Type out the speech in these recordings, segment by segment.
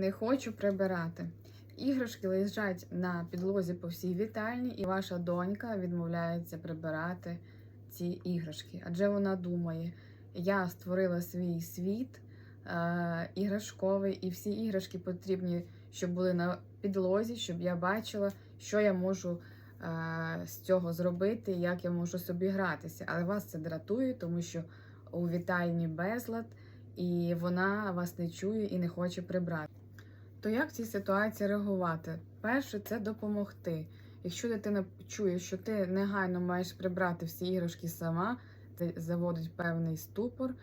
Не хочу прибирати. Іграшки лежать на підлозі по всій вітальні, і ваша донька відмовляється прибирати ці іграшки. Адже вона думає, я створила свій світ е, іграшковий, і всі іграшки потрібні, щоб були на підлозі, щоб я бачила, що я можу е, з цього зробити, як я можу собі гратися. Але вас це дратує, тому що у вітальні безлад, і вона вас не чує і не хоче прибрати. То як в цій ситуації реагувати? Перше, це допомогти. Якщо дитина чує, що ти негайно маєш прибрати всі іграшки сама, це заводить певний ступор,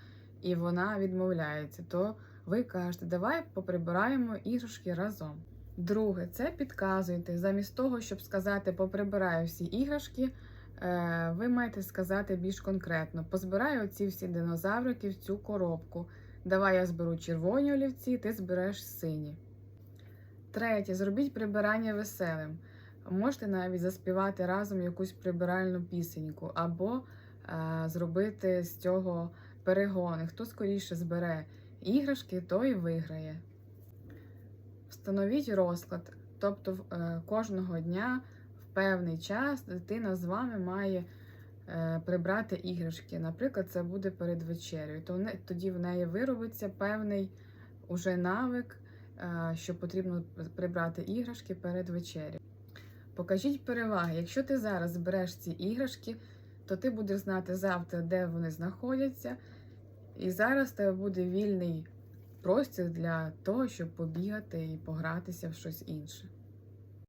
і вона відмовляється, то ви кажете, давай поприбираємо іграшки разом. Друге, це підказуйте. Замість того, щоб сказати поприбираю всі іграшки, е, ви маєте сказати більш конкретно: позбираю оці всі динозаврики в цю коробку. Давай я зберу червоні олівці, ти збереш сині. Третє, зробіть прибирання веселим. Можете навіть заспівати разом якусь прибиральну пісеньку, або е, зробити з цього перегони. Хто скоріше збере іграшки, той виграє. Встановіть розклад, тобто е, кожного дня в певний час дитина з вами має е, прибрати іграшки. Наприклад, це буде перед вечерею. То не- тоді в неї виробиться певний уже навик, що потрібно прибрати іграшки перед вечерю. Покажіть переваги. Якщо ти зараз збереш ці іграшки, то ти будеш знати завтра, де вони знаходяться. І зараз тебе буде вільний простір для того, щоб побігати і погратися в щось інше.